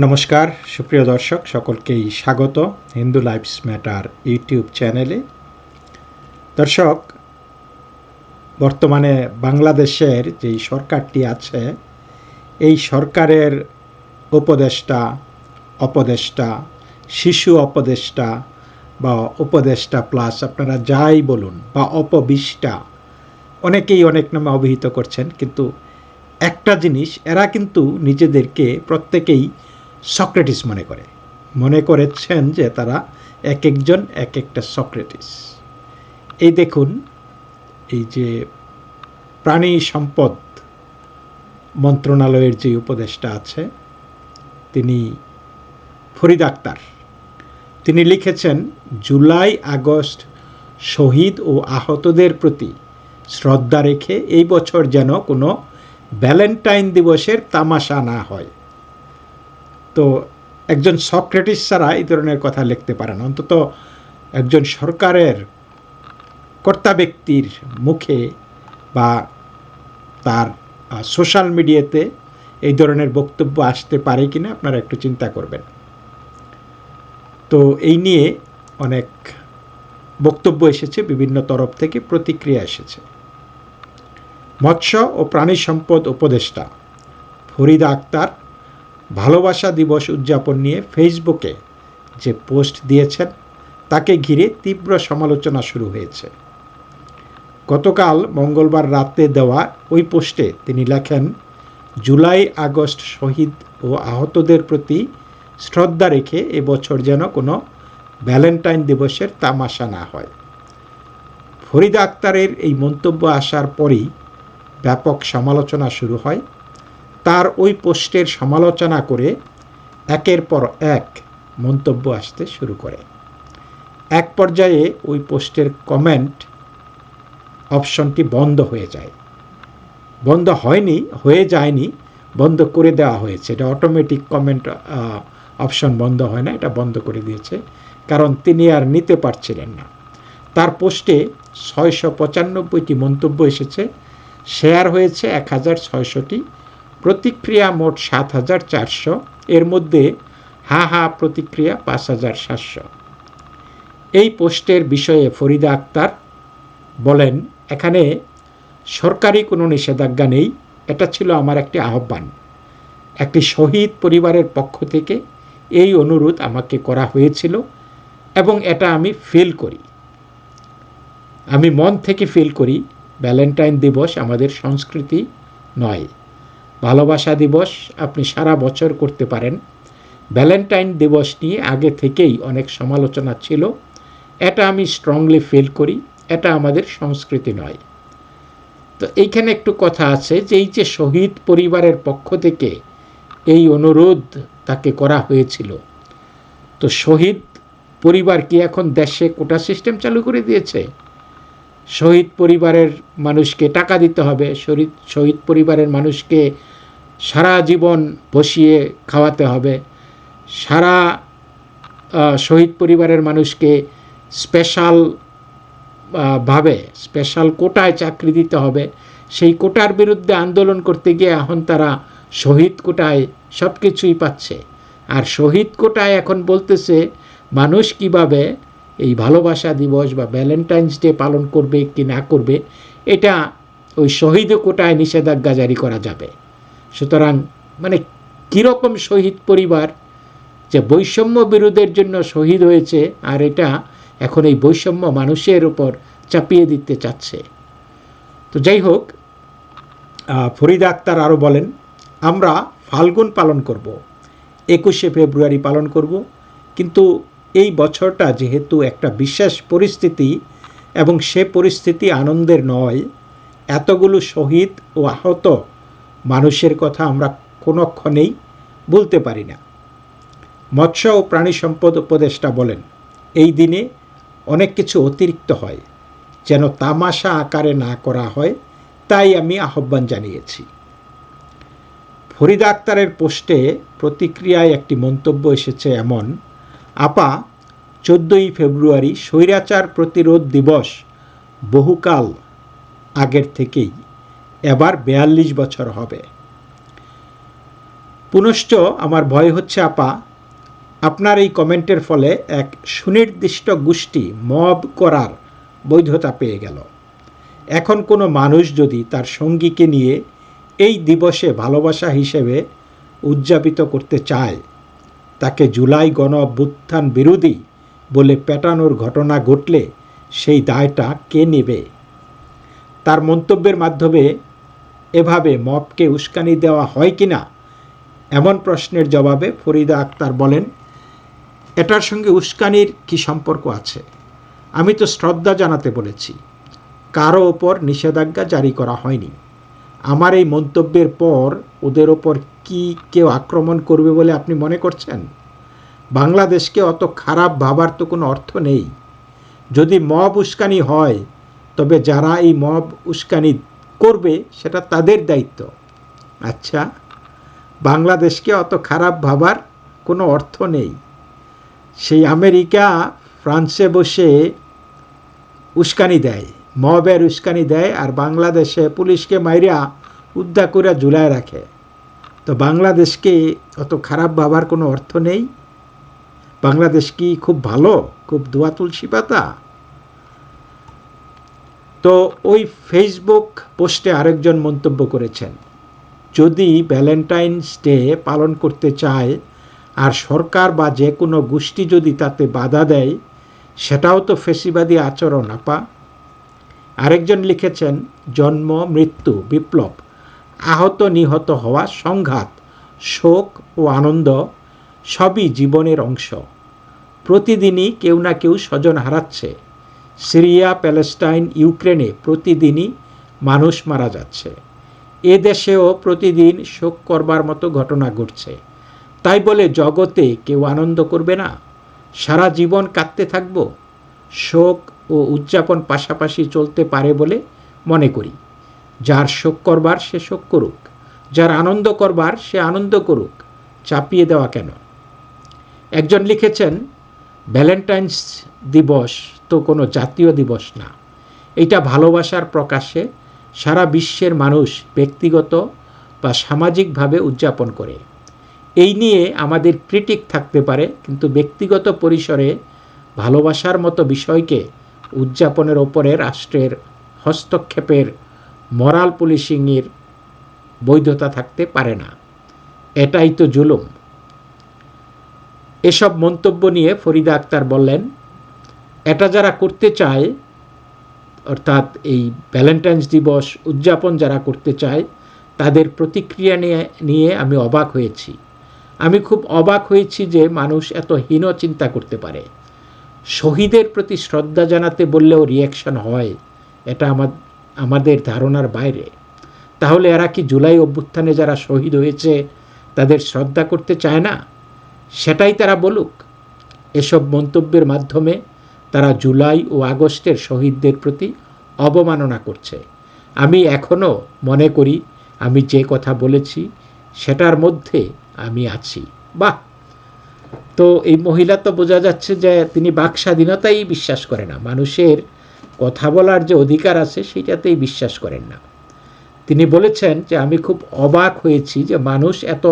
নমস্কার, সুপ্রিয় দর্শক, সকলকেই স্বাগত হিন্দু লাইফস ম্যাটার ইউটিউব চ্যানেলে। দর্শক, বর্তমানে বাংলাদেশের যেই সরকারটি আছে, এই সরকারের উপদেষ্টা, অপদেষ্টা, শিশু অপদেষ্টা বা উপদেষ্টা প্লাস আপনারা যাই বলুন বা অপবিষ্টা, অনেকেই অনেক নামে অভিহিত করছেন, কিন্তু একটা জিনিস, এরা কিন্তু নিজেদেরকে প্রত্যেকেই সক্রেটিস মনে করে। মনে করেছেন যে তারা এক একজন এক একটা সক্রেটিস। এই দেখুন, এই যে প্রাণী সম্পদ মন্ত্রণালয়ের যে উপদেষ্টা আছে, তিনি ফরিদ আক্তার। তিনি লিখেছেন, জুলাই, আগস্ট শহীদ ও আহতদের প্রতি শ্রদ্ধা রেখে এই বছর যেন কোনো ভ্যালেন্টাইন দিবসের তামাশা না হয়। তো একজন সক্রেটিস ছাড়া এই ধরনের কথা লিখতে পারেন অন্তত একজন সরকারের কর্তা ব্যক্তির মুখে বা তার সোশ্যাল মিডিয়াতে এই ধরনের বক্তব্য আসতে পারে কিনা আপনারা একটু চিন্তা করবেন। তো এই নিয়ে অনেক বক্তব্য এসেছে, বিভিন্ন তরফ থেকে প্রতিক্রিয়া এসেছে। মৎস্য ও প্রাণী সম্পদ উপদেষ্টা ফরিদা আক্তার ভালোবাসা দিবস উদযাপন নিয়ে ফেসবুকে যে পোস্ট দিয়েছেন, তাকে ঘিরে তীব্র সমালোচনা শুরু হয়েছে। গতকাল মঙ্গলবার রাতে দেওয়া ওই পোস্টে তিনি লেখেন, জুলাই, আগস্ট শহীদ ও আহতদের প্রতি শ্রদ্ধা রেখে এবছর যেন কোনো ভ্যালেন্টাইন দিবসের তামাশা না হয়। ফরিদা আক্তারের এই মন্তব্য আসার পরই ব্যাপক সমালোচনা শুরু হয়। তার ওই পোস্টের সমালোচনা করে একের পর এক মন্তব্য আসতে শুরু করে। এক পর্যায়ে ওই পোস্টের কমেন্ট অপশনটি বন্ধ হয়ে যায়। বন্ধ হয়নি, হয়ে যায়নি, বন্ধ করে দেওয়া হয়েছে। এটা অটোমেটিক কমেন্ট অপশন বন্ধ হয় না, এটা বন্ধ করে দিয়েছে। কারণ তিনি আর নিতে পারছিলেন না। তার পোস্টে ছয়শো পঁচানব্বইটি মন্তব্য এসেছে। শেয়ার হয়েছে এক হাজার ছয়শোটি। প্রতিক্রিয়া মোট সাত হাজার চারশো, এর মধ্যে হা হা প্রতিক্রিয়া পাঁচ হাজার সাতশো। এই পোস্টের বিষয়ে ফরিদা আক্তার বলেন, এখানে সরকারি কোনো নিষেধাজ্ঞা নেই, এটা ছিল আমার একটি আহ্বান। একটি শহীদ পরিবারের পক্ষ থেকে এই অনুরোধ আমাকে করা হয়েছিল এবং এটা আমি ফিল করি। আমি মন থেকে ফিল করি, ভ্যালেন্টাইন দিবস আমাদের সংস্কৃতি নয়। ভালোবাসা দিবস আপনি সারা বছর করতে পারেন। ভ্যালেন্টাইন দিবস নিয়ে আগে থেকেই অনেক সমালোচনা ছিল। এটা আমি স্ট্রংলি ফিল করি, এটা আমাদের সংস্কৃতি নয়। তো এইখানে একটু কথা আছে যে এই যে শহীদ পরিবারের পক্ষ থেকে এই অনুরোধ তাকে করা হয়েছিল। তো শহীদ পরিবার কি এখন দেশে কোটা সিস্টেম চালু করে দিয়েছে? শহীদ পরিবারের মানুষকে টাকা দিতে হবে, শহীদ শহীদ পরিবারের মানুষকে সারা জীবন বসিয়ে খাওয়াতে হবে। সারা শহীদ পরিবারের মানুষকে স্পেশাল ভাবে স্পেশাল কোটায় চাকরি দিতে হবে। সেই কোটার বিরুদ্ধে আন্দোলন করতে গিয়ে এখন তারা শহীদ কোটায় সব কিছুই পাচ্ছে। আর শহীদ কোটায় এখন বলতেছে, মানুষ কীভাবে এই ভালোবাসা দিবস বা ভ্যালেন্টাইন্স ডে পালন করবে কি না করবে, এটা ওই শহীদ কোটায় নিষেধাজ্ঞা জারি করা যাবে। সুতরাং মানে কীরকম শহীদ পরিবার যে বৈষম্য বিরোধের জন্য শহীদ হয়েছে আর এটা এখন এই বৈষম্য মানুষের উপর চাপিয়ে দিতে চাচ্ছে। তো যাই হোক ফরিদা আক্তার আরও বলেন, আমরা ফাল্গুন পালন করব, একুশে ফেব্রুয়ারি পালন করব, কিন্তু এই বছরটা যেহেতু একটা বিশেষ পরিস্থিতি এবং সে পরিস্থিতি আনন্দের নয়, এতগুলো শহীদ ও আহত মানুষের কথা আমরা কোনোক্ষণেই বলতে পারি না। মৎস্য ও প্রাণী সম্পদ উপদেষ্টা বলেন, এই দিনে অনেক কিছু অতিরিক্ত হয়। যেন তামাশা আকারে না করা হয়, তাই আমি আহ্বান জানিয়েছি। ফরিদা আক্তারের পোস্টে প্রতিক্রিয়ায় একটি মন্তব্য এসেছে এমন, আপা, চোদ্দোই ফেব্রুয়ারি স্বৈরাচার প্রতিরোধ দিবস বহুকাল আগের থেকেই। এবার বেয়াল্লিশ বছর হবে। পুনশ্চ আমার ভয় হচ্ছে, আপা। আপনার এই কমেন্টের ফলে এক সুনির্দিষ্ট গোষ্ঠী মব করার বৈধতা পেয়ে গেল। এখন কোনো মানুষ যদি তার সঙ্গীকে নিয়ে এই দিবসে ভালোবাসা হিসেবে উদযাপিত করতে চায়, তাকে জুলাই গণ অভ্যুত্থান বিরোধী বলে পেটানোর ঘটনা ঘটলে সেই দায়টা কে নেবে? তার মন্তব্যের মাধ্যমে এভাবে মবকে উস্কানি দেওয়া হয় কি না এমন প্রশ্নের জবাবে ফরিদা আক্তার বলেন, এটার সঙ্গে উস্কানির কি সম্পর্ক আছে? আমি তো শ্রদ্ধা জানাতে বলেছি। কারও ওপর নিষেধাজ্ঞা জারি করা হয়নি। আমার এই মন্তব্যের পর ওদের ওপর কি কেউ আক্রমণ করবে বলে আপনি মনে করছেন? বাংলাদেশকে অত খারাপ ভাবার তো কোনো অর্থ নেই। যদি মব উস্কানি হয়, তবে যারা এই মব উস্কানি করবে সেটা তাদের দায়িত্ব। আচ্ছা বাংলাদেশকে অত খারাপ ভাবার কোনো অর্থ নেই। সেই আমেরিকা ফ্রান্সে বসে উস্কানি দেয়, মবের উস্কানি দেয় আর বাংলাদেশে পুলিশকে মাইরা উদ্ধার করে ঝুলায় রাখে। তো বাংলাদেশকে অত খারাপ ভাবার কোনো অর্থ নেই? বাংলাদেশ কি খুব ভালো? খুব দোয়া তুলসী পাতা তো ওই ফেসবুক পোস্টে আরেকজন মন্তব্য করেছেন, যদি ভ্যালেন্টাইন্স ডে পালন করতে চায় আর সরকার বা যে কোনো গোষ্ঠী যদি তাতে বাধা দেয়, সেটাও তো ফেসিবাদী আচরণ, আপা। আরেকজন লিখেছেন, জন্ম, মৃত্যু, বিপ্লব, আহত, নিহত হওয়া, সংঘাত, শোক ও আনন্দ, সবই জীবনের অংশ। প্রতিদিনই কেউ না কেউ স্বজন হারাচ্ছে। সিরিয়া, প্যালেস্টাইন, ইউক্রেনে প্রতিদিনই মানুষ মারা যাচ্ছে। এ দেশেও প্রতিদিন শোক করবার মতো ঘটনা ঘটছে। তাই বলে জগতে কেউ আনন্দ করবে না। সারা জীবন কাঁদতে থাকব। শোক ও উদযাপন পাশাপাশি চলতে পারে বলে মনে করি। যার শোক করবার সে শোক করুক। যার আনন্দ করবার সে আনন্দ করুক। চাপিয়ে দেওয়া কেন? একজন লিখেছেন ভ্যালেন্টাইন্স দিবস তো কোনো জাতীয় দিবস না। এটা ভালোবাসার প্রকাশে সারা বিশ্বের মানুষ ব্যক্তিগত বা সামাজিকভাবে উদযাপন করে। এই নিয়ে আমাদের ক্রিটিক থাকতে পারে, কিন্তু ব্যক্তিগত পরিসরে ভালোবাসার মতো বিষয়কে উদযাপনের ওপরে রাষ্ট্রের হস্তক্ষেপের মরাল পুলিশিংয়ের বৈধতা থাকতে পারে না। এটাই তো জুলুম। এসব মন্তব্য নিয়ে ফরিদা আক্তার বললেন, এটা যারা করতে চায়, অর্থাৎ এই ভ্যালেন্টাইন্স দিবস উদযাপন যারা করতে চায়, তাদের প্রতিক্রিয়া নিয়ে নিয়ে আমি অবাক হয়েছি। আমি খুব অবাক হয়েছি যে মানুষ এত হীন চিন্তা করতে পারে। শহীদের প্রতি শ্রদ্ধা জানাতে বললেও রিয়াকশন হয়, এটা আমার, আমাদের ধারণার বাইরে। তাহলে এরা কি জুলাই অভ্যুত্থানে যারা শহীদ হয়েছে, তাদের শ্রদ্ধা করতে চায় না? সেটাই তারা বলুক। এসব মন্তব্যের মাধ্যমে তারা জুলাই ও আগস্টের শহীদদের প্রতি অবমাননা করছে। আমি এখনও মনে করি, আমি যে কথা বলেছি, সেটার মধ্যে আমি আছি। বাহ! তো এই মহিলা তো বোঝা যাচ্ছে যে তিনি বাক স্বাধীনতাই বিশ্বাস করে না। মানুষের কথা বলার যে অধিকার আছে সেটাতেই বিশ্বাস করেন না। তিনি বলেছেন যে, আমি খুব অবাক হয়েছি যে মানুষ এত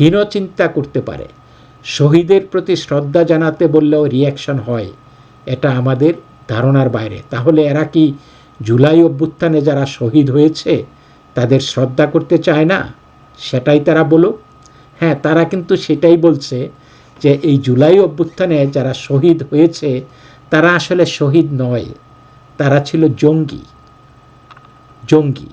হীন চিন্তা করতে পারে। শহীদের প্রতি শ্রদ্ধা জানাতে বললেও রিয়াকশন হয়। এটা আমাদের ধারণার বাইরে। তাহলে এরা কি জুলাই অভ্যুত্থানে যারা শহীদ হয়েছে, তাদের শ্রদ্ধা করতে চায় না? সেটাই তারা বলুক। হ্যাঁ তারা কিন্তু সেটাই বলছে যে এই জুলাই অভ্যুত্থানে যারা শহীদ হয়েছে, তারা আসলে শহীদ নয়। তারা ছিল জঙ্গি। জঙ্গি।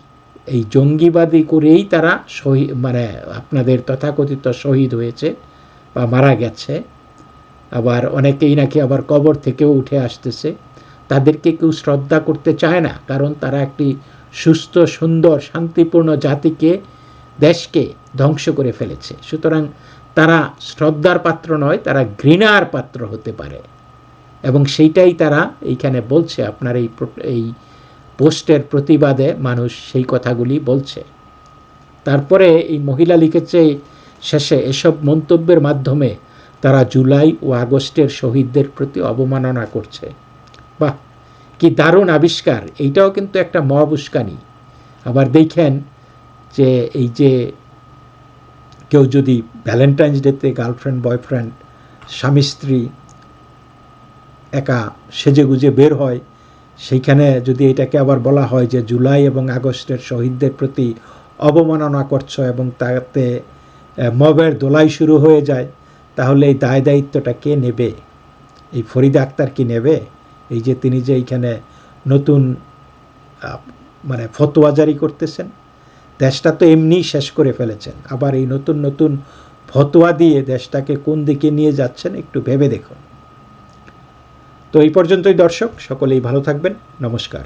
এই জঙ্গিবাদী করেই তারা শহীদ মানে আপনাদের তথাকথিত শহীদ হয়েছে। বা মারা গেছে, আবার অনেকেই নাকি আবার কবর থেকেও উঠে আসতেছে। তাদেরকে কেউ শ্রদ্ধা করতে চায় না, কারণ তারা একটি সুস্থ, সুন্দর, শান্তিপূর্ণ জাতিকে, দেশকে ধ্বংস করে ফেলেছে। সুতরাং তারা শ্রদ্ধার পাত্র নয়, তারা ঘৃণার পাত্র হতে পারে। এবং সেইটাই তারা এইখানে বলছে, আপনার এই এই পোস্টের প্রতিবাদে মানুষ সেই কথাগুলি বলছে। তারপরে এই মহিলা লিখেছে শেষে এসব মন্তব্যের মাধ্যমে তারা জুলাই ও আগস্টের শহীদদের প্রতি অবমাননা করছে। বাহ, কি দারুণ আবিষ্কার! এইটাও কিন্তু একটা মহাবুস্কানি আবার দেখেন যে এই যে কেউ যদি ভ্যালেন্টাইন্স ডেতে গার্লফ্রেন্ড, বয়ফ্রেন্ড, স্বামী, স্ত্রী একা সেজেগুজে বের হয়, সেইখানে যদি এটাকে আবার বলা হয় যে জুলাই এবং আগস্টের শহীদদের প্রতি অবমাননা করছ এবং তাতে মবের দোলাই শুরু হয়ে যায়, তাহলে এই দায় দায়িত্বটা কে নেবে? এই ফরিদ আক্তার কি নেবে? এই যে তিনি যে এইখানে নতুন মানে ফতোয়া জারি করতেছেন, দেশটা তো এমনিই শেষ করে ফেলেছেন। আবার এই নতুন নতুন ফতোয়া দিয়ে দেশটাকে কোন দিকে নিয়ে যাচ্ছেন একটু ভেবে দেখুন। তো এই পর্যন্তই দর্শক, সকলেই ভালো থাকবেন। নমস্কার।